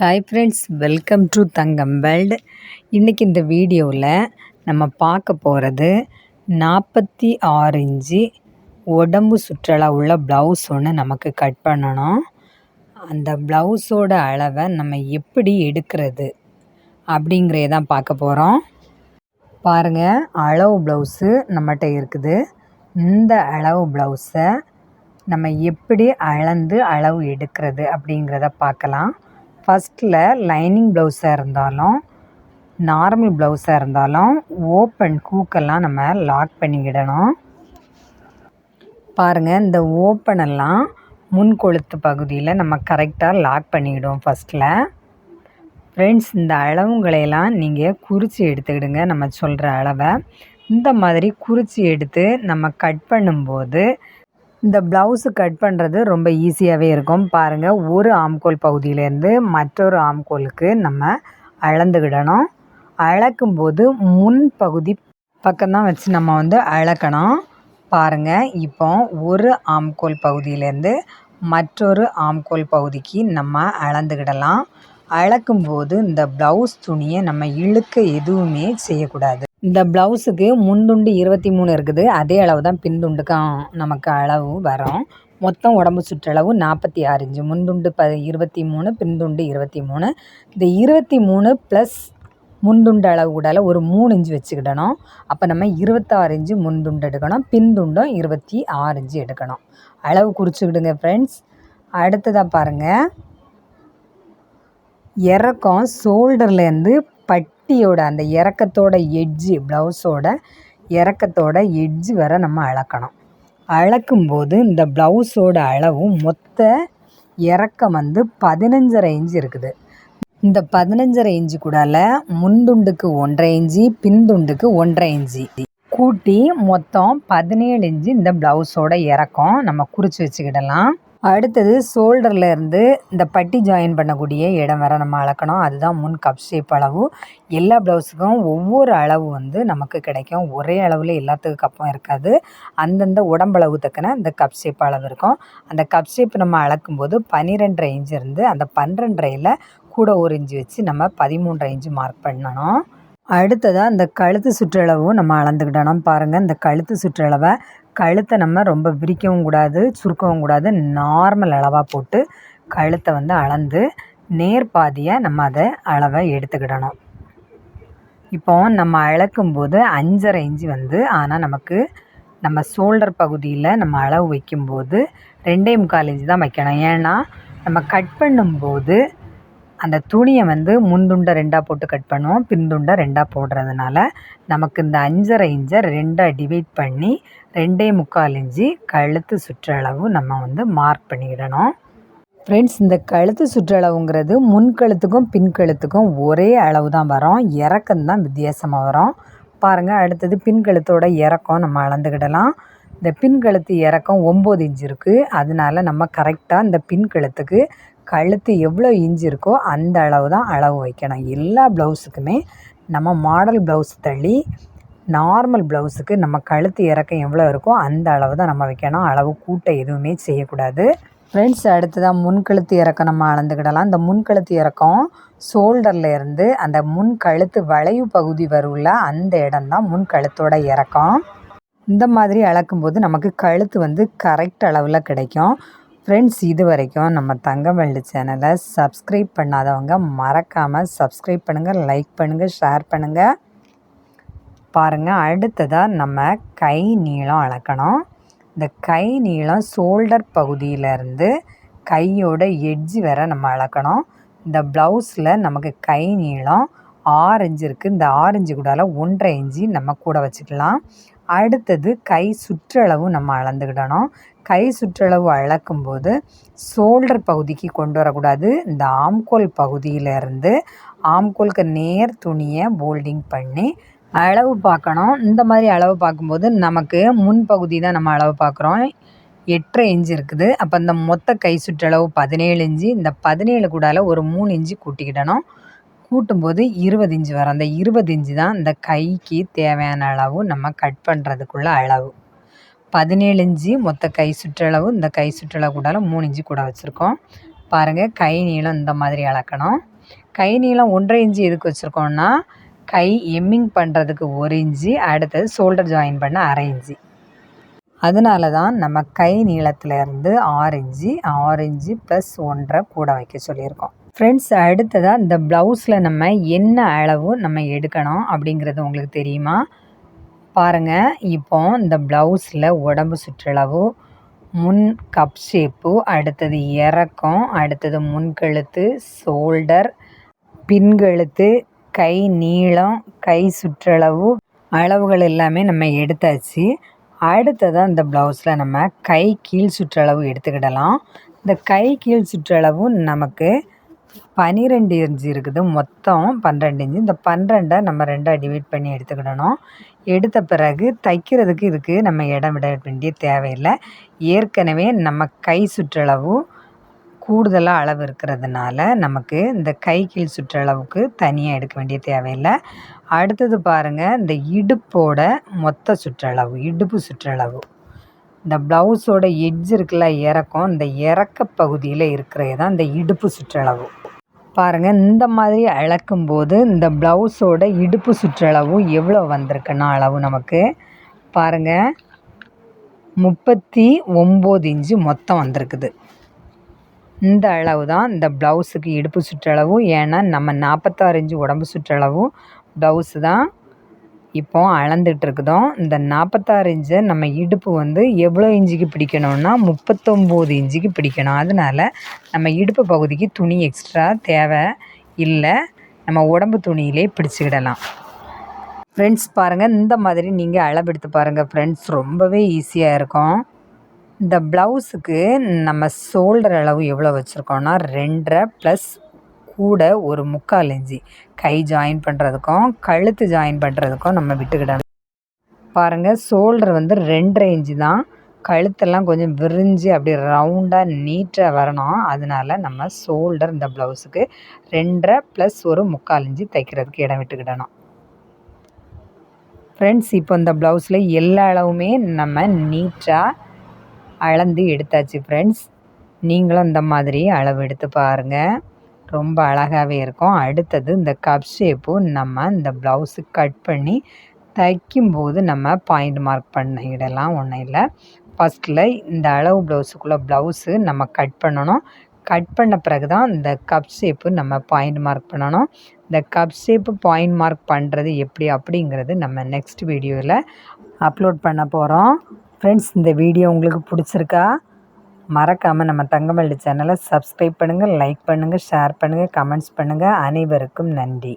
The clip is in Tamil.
Hi friends welcome to Thangam world இன்றைக்கி இந்த வீடியோவில் நம்ம பார்க்க போகிறது நாற்பத்தி ஆறு இன்ச்சு உடம்பு சுற்றலா உள்ள ப்ளவுஸ் ஒன்று நமக்கு கட் பண்ணணும். அந்த ப்ளவுஸோட அளவை நம்ம எப்படி எடுக்கிறது அப்படிங்கிறத தான் பார்க்க போகிறோம் பாருங்கள் அளவு ப்ளவுஸு நம்மகிட்ட இருக்குது. இந்த அளவு ப்ளவுஸை நம்ம எப்படி அளந்து அளவு எடுக்கிறது அப்படிங்கிறத பார்க்கலாம். ஃபஸ்ட்டில் லைனிங் ப்ளவுஸாக இருந்தாலும் நார்மல் ப்ளவுஸாக இருந்தாலும் ஓப்பன் கூக்கெல்லாம் நம்ம லாக் பண்ணிக்கிடணும். பாருங்கள் இந்த ஓப்பனெல்லாம் முன் கொளுத்து பகுதியில் நம்ம கரெக்டாக லாக் பண்ணிக்கிடுவோம் ஃபஸ்ட்டில் ஃப்ரெண்ட்ஸ் இந்த அளவுங்களையெல்லாம் நீங்கள் குறித்து எடுத்துக்கிடுங்க நம்ம சொல்கிற அளவை. இந்த மாதிரி குறித்து எடுத்து நம்ம கட் பண்ணும்போது இந்த ப்ளவுஸு கட் பண்ணுறது ரொம்ப ஈஸியாகவே இருக்கும். பாருங்கள் ஒரு ஆம்கோல் பகுதியிலேருந்து மற்றொரு ஆம்கோலுக்கு நம்ம அளந்துக்கிடணும் அளக்கும்போது முன் பகுதி பக்கம்தான் வச்சு நம்ம வந்து அளக்கணும். பாருங்கள் இப்போ ஒரு ஆம்கோல் பகுதியிலேருந்து மற்றொரு ஆம்கோல் பகுதிக்கு நம்ம அளந்துக்கிடலாம் அளக்கும்போது இந்த ப்ளவுஸ் துணியை நம்ம இழுக்க எதுவுமே செய்யக்கூடாது. இந்த ப்ளவுஸுக்கு முன்துண்டு இருபத்தி மூணு இருக்குது. அதே அளவு தான் பின்துண்டுக்கும் நமக்கு அளவு வரும். மொத்தம் உடம்பு சுற்றளவு நாற்பத்தி ஆறு இன்ச்சு. முன்துண்டு ப இருபத்தி மூணு பின்துண்டு இருபத்தி மூணு. இந்த இருபத்தி மூணு ப்ளஸ் முன்துண்டு அளவு கூட ஒரு மூணு இன்ச்சு வச்சுக்கிடணும். அப்போ நம்ம இருபத்தாறு இன்ச்சு முன்துண்டு எடுக்கணும். பின்துண்டும் இருபத்தி ஆறு இன்ச்சு எடுக்கணும். அளவு குறிச்சிக்கிடுங்க ஃப்ரெண்ட்ஸ் அடுத்ததாக பாருங்கள் இறக்கம் ஷோல்டர்லேருந்து பட்டியோட அந்த இறக்கத்தோட எட்ஜு ப்ளவுஸோட இறக்கத்தோட எட்ஜு வர நம்ம அளக்கணும். அளக்கும்போது இந்த ப்ளவுஸோட அளவும் மொத்த இறக்கம் வந்து பதினஞ்சரை இன்ச்சு இருக்குது. இந்த பதினஞ்சரை இன்ச்சு கூடால முன்துண்டுக்கு ஒன்றரை இன்ச்சு பின்துண்டுக்கு ஒன்றரை இன்ச்சு கூட்டி மொத்தம் பதினேழு இன்ச்சு இந்த ப்ளவுஸோட இறக்கம் நம்ம குறித்து வச்சுக்கிடலாம். அடுத்தது ஷோல்டர்லேருந்து இந்த பட்டி ஜாயின் பண்ணக்கூடிய இடம் வர நம்ம அளக்கணும். அதுதான் முன் கப் ஷேப் அளவு. எல்லா ப்ளவுஸுக்கும் ஒவ்வொரு அளவு வந்து நமக்கு கிடைக்கும். ஒரே அளவில் எல்லாத்துக்கும் கப்பும் இருக்காது. அந்தந்த உடம்பளவு தக்கன இந்த கப் ஷேப் அளவு இருக்கும். அந்த கப் ஷேப் நம்ம அளக்கும்போது பன்னிரெண்டரை இன்ச் இருந்து அந்த பன்னிரெண்டரையில் கூட ஒரு இன்ச்சு வச்சு நம்ம பதிமூன்றரை இன்ச்சு மார்க் பண்ணணும். அடுத்ததாக இந்த கழுத்து சுற்றளவும் நம்ம அளந்துக்கிட்டணும் பாருங்கள் இந்த கழுத்து சுற்றளவை கழுத்தை நம்ம ரொம்ப விரிக்கவும் கூடாது சுருக்கவும் கூடாது. நார்மல் அளவாக போட்டு கழுத்தை வந்து அளந்து நேர் பாதியாக நம்ம அதை அளவை எடுத்துக்கிடணும். இப்போ நம்ம அளக்கும்போது அஞ்சரை இன்ச்சு வந்து ஆனால் நமக்கு நம்ம ஷோல்டர் பகுதியில் நம்ம அளவு வைக்கும்போது ரெண்டே முக்கால் இன்ச்சு தான் வைக்கணும். ஏன்னா நம்ம கட் பண்ணும்போது அந்த துணியை வந்து முந்துண்டை ரெண்டாக போட்டு கட் பண்ணுவோம். பின்துண்டை ரெண்டாக போடுறதுனால நமக்கு இந்த அஞ்சரை இன்ச்சை ரெண்டாக டிவைட் பண்ணி ரெண்டே முக்கால் இஞ்சி கழுத்து சுற்றளவு நம்ம வந்து மார்க் பண்ணிக்கிடணும். ஃப்ரெண்ட்ஸ் இந்த கழுத்து சுற்றளவுங்கிறது முன் பின்கழுத்துக்கும் பின் ஒரே அளவு தான் வரும். இறக்கம் தான் வித்தியாசமாக வரும். பாருங்கள் அடுத்தது பின் கழுத்தோட இறக்கம் நம்ம அளந்துக்கிடலாம். இந்த பின்கழுத்து இறக்கம் ஒம்பது இன்ச்சு இருக்குது அதனால நம்ம கரெக்டாக இந்த பின்கழுத்துக்கு கழுத்து எவ்வளோ இன்ச்சு இருக்கோ அந்த அளவு தான் அளவு வைக்கணும். எல்லா ப்ளவுஸுக்குமே நம்ம மாடல் ப்ளவுஸ் தள்ளி நார்மல் ப்ளவுஸுக்கு நம்ம கழுத்து இறக்கம் எவ்வளோ இருக்கோ அந்த அளவு தான் நம்ம வைக்கணும். அளவு கூட்ட எதுவுமே செய்யக்கூடாது. ஃப்ரெண்ட்ஸ் அடுத்ததாக முன்கழுத்து இறக்கம் நம்ம அளந்துக்கிடலாம். இந்த முன்கழுத்து இறக்கம் ஷோல்டரில் இருந்து அந்த முன் கழுத்து வளைவு பகுதி வருள்ள அந்த இடம்தான் முன் கழுத்தோட இறக்கம். இந்த மாதிரி அளக்கும்போது நமக்கு கழுத்து வந்து கரெக்ட் அளவில் கிடைக்கும். ஃப்ரெண்ட்ஸ் இது வரைக்கும் நம்ம தங்கமல்லி சேனலை சப்ஸ்கிரைப் பண்ணாதவங்க மறக்காமல் சப்ஸ்கிரைப் பண்ணுங்கள் லைக் பண்ணுங்கள் ஷேர் பண்ணுங்கள் பாருங்கள் அடுத்ததாக நம்ம கை நீளம் அளக்கணும். இந்த கை நீளம் ஷோல்டர் பகுதியிலேருந்து கையோட எட்ஜ் வர நம்ம அளக்கணும். இந்த ப்ளவுஸில் நமக்கு கை நீளம் ஆரஞ்சு இருக்குது இந்த ஆரஞ்சு கூடால ஒன்றரை இஞ்சி நம்ம கூட வச்சுக்கலாம். அடுத்தது கை சுற்றளவு நம்ம அளந்துக்கிடணும். கை சுற்றளவு அளக்கும்போது ஷோல்டர் பகுதிக்கு கொண்டு வரக்கூடாது. இந்த ஆம்கோல் பகுதியிலேருந்து ஆம்கோலுக்கு நேர் துணியை போல்டிங் பண்ணி அளவு பார்க்கணும். இந்த மாதிரி அளவு பார்க்கும்போது நமக்கு முன்பகுதி தான் நம்ம அளவு பார்க்குறோம். எட்டரை இன்ச்சு இருக்குது. அப்போ இந்த மொத்த கை சுற்றளவு பதினேழு இன்ச்சு. இந்த பதினேழு கூடால ஒரு மூணு இன்ச்சு கூட்டிக்கிடணும். கூட்டும்போது இருபது இன்ச்சு வரும். அந்த இருபது இன்ச்சு தான் இந்த கைக்கு தேவையான அளவு நம்ம கட் பண்ணுறதுக்குள்ள அளவு. பதினேழு இன்ச்சு மொத்த கை சுற்றளவு இந்த கை சுற்றளவு கூடால மூணு இன்ச்சு கூட வச்சுருக்கோம். பாருங்கள் கை நீளம் இந்த மாதிரி அளக்கணும். கை நீளம் ஒன்றரை இன்ச்சு எதுக்கு வச்சுருக்கோன்னா கை எம்மிங் பண்ணுறதுக்கு ஒரு இன்ச்சு அடுத்தது ஷோல்டர் ஜாயின் பண்ண அரை இன்ச்சு. அதனால தான் நம்ம கை நீளத்துலேருந்து ஆறு இன்ச்சு ஆறு இன்ச்சு ப்ளஸ் ஒன்றரை கூட வைக்க சொல்லியிருக்கோம். ஃப்ரெண்ட்ஸ் அடுத்ததாக இந்த ப்ளவுஸில் நம்ம என்ன அளவு நம்ம எடுக்கணும் அப்படிங்கிறது உங்களுக்கு தெரியுமா? பாருங்கள் இப்போ இந்த ப்ளவுஸில் உடம்பு சுற்றளவு முன் கப் ஷேப்பு அடுத்தது இறக்கம் அடுத்தது முன்கழுத்து ஷோல்டர் பின்கழுத்து கை நீளம் கை சுற்றளவு அளவுகள் எல்லாமே நம்ம எடுத்தாச்சு. அடுத்ததாக இந்த ப்ளவுஸில் நம்ம கை கீழ் சுற்றளவு எடுத்துக்கிடலாம். இந்த கை கீழ் சுற்றளவு நமக்கு பனிரெண்டு இன்ச்சு இருக்குது. மொத்தம் பன்னிரெண்டு இன்ச்சு இந்த பன்னிரெண்டை நம்ம ரெண்டாக டிவைட் பண்ணி எடுத்துக்கிடணும். எடுத்த பிறகு தைக்கிறதுக்கு இதுக்கு நம்ம இடம் விட வேண்டிய தேவையில்லை. ஏற்கனவே நம்ம கை சுற்றளவு கூடுதலாக அளவு இருக்கிறதுனால நமக்கு இந்த கை கீழ் சுற்றளவுக்கு தனியாக எடுக்க வேண்டிய தேவையில்லை. அடுத்தது பாருங்கள் இந்த இடுப்போட மொத்த சுற்றளவு இடுப்பு சுற்றளவு. இந்த ப்ளவுஸோட எட்ஜ் இருக்குல்ல இறக்கம் இந்த இறக்க பகுதியில் இருக்கிறது தான் இந்த இடுப்பு சுற்றளவு. பாருங்கள் இந்த மாதிரி அளக்கும்போது இந்த ப்ளவுஸோட இடுப்பு சுற்றளவும் எவ்வளோ வந்திருக்குன்னா அளவு நமக்கு. பாருங்கள் முப்பத்தி ஒம்பது இன்ச்சு மொத்தம் வந்திருக்குது. இந்த அளவு தான் இந்த ப்ளவுஸுக்கு இடுப்பு சுற்றளவும். ஏன்னா நம்ம நாற்பத்தாறு இன்ச்சு உடம்பு சுற்றளவும் ப்ளவுஸு தான் இப்போ அளந்துட்டுருக்குதோம் இந்த நாற்பத்தாறு இன்ச்சை நம்ம இடுப்பு வந்து எவ்வளோ இன்ச்சுக்கு பிடிக்கணும்னா முப்பத்தொம்போது இன்ச்சுக்கு பிடிக்கணும். அதனால் நம்ம இடுப்பு பகுதிக்கு துணி எக்ஸ்ட்ரா தேவை இல்லை நம்ம உடம்பு துணியிலே பிடிச்சிக்கிடலாம். ஃப்ரெண்ட்ஸ் பாருங்கள் இந்த மாதிரி நீங்கள் அளவெடுத்து பாருங்கள் ஃப்ரெண்ட்ஸ் ரொம்பவே ஈஸியாக இருக்கும். இந்த ப்ளவுஸுக்கு நம்ம ஷோல்டர் அளவு எவ்வளோ வச்சுருக்கோன்னா ரெண்டரை ப்ளஸ் கூட ஒரு முக்கால் இஞ்சி. கை ஜாயின் பண்ணுறதுக்கும் கழுத்து ஜாயின் பண்ணுறதுக்கும் நம்ம விட்டுக்கிடணும். பாருங்கள் ஷோல்டர் வந்து ரெண்டரை இன்ச்சு தான். கழுத்தெல்லாம் கொஞ்சம் விரிஞ்சு அப்படி ரவுண்டாக நீட்டாக வரணும். அதனால நம்ம ஷோல்டர் இந்த ப்ளவுஸுக்கு ரெண்டரை ப்ளஸ் ஒரு முக்கால் இஞ்சி தைக்கிறதுக்கு இடம் விட்டுக்கிடணும். ஃப்ரெண்ட்ஸ் இப்போ இந்த ப்ளவுஸில் எல்லா அளவுமே நம்ம நீட்டாக அளந்து எடுத்தாச்சு ஃப்ரெண்ட்ஸ் நீங்களும் இந்த மாதிரி அளவு எடுத்து பாருங்கள் ரொம்ப அழகாகவே இருக்கும். அடுத்தது இந்த கப் ஷேப்பு நம்ம இந்த ப்ளவுஸு கட் பண்ணி தைக்கும்போது நம்ம பாயிண்ட் மார்க் பண்ணிடலாம் ஒன்றும் இல்லை. ஃபஸ்ட்டில் இந்த அளவு ப்ளவுஸுக்குள்ளே ப்ளவுஸு நம்ம கட் பண்ணணும். கட் பண்ண பிறகு தான் இந்த கப் ஷேப்பு நம்ம பாயிண்ட் மார்க் பண்ணணும். இந்த கப் ஷேப்பு பாயிண்ட் மார்க் பண்ணுறது எப்படி அப்படிங்கிறது நம்ம நெக்ஸ்ட் வீடியோவில் அப்லோட் பண்ண போகிறோம் ஃப்ரெண்ட்ஸ் இந்த வீடியோ உங்களுக்கு பிடிச்சிருக்கா? மறக்காமல் நம்ம தங்கமல்லி சேனலை சப்ஸ்கிரைப் பண்ணுங்கள் லைக் பண்ணுங்கள் ஷேர் பண்ணுங்கள் கமெண்ட்ஸ் பண்ணுங்கள் அனைவருக்கும் நன்றி.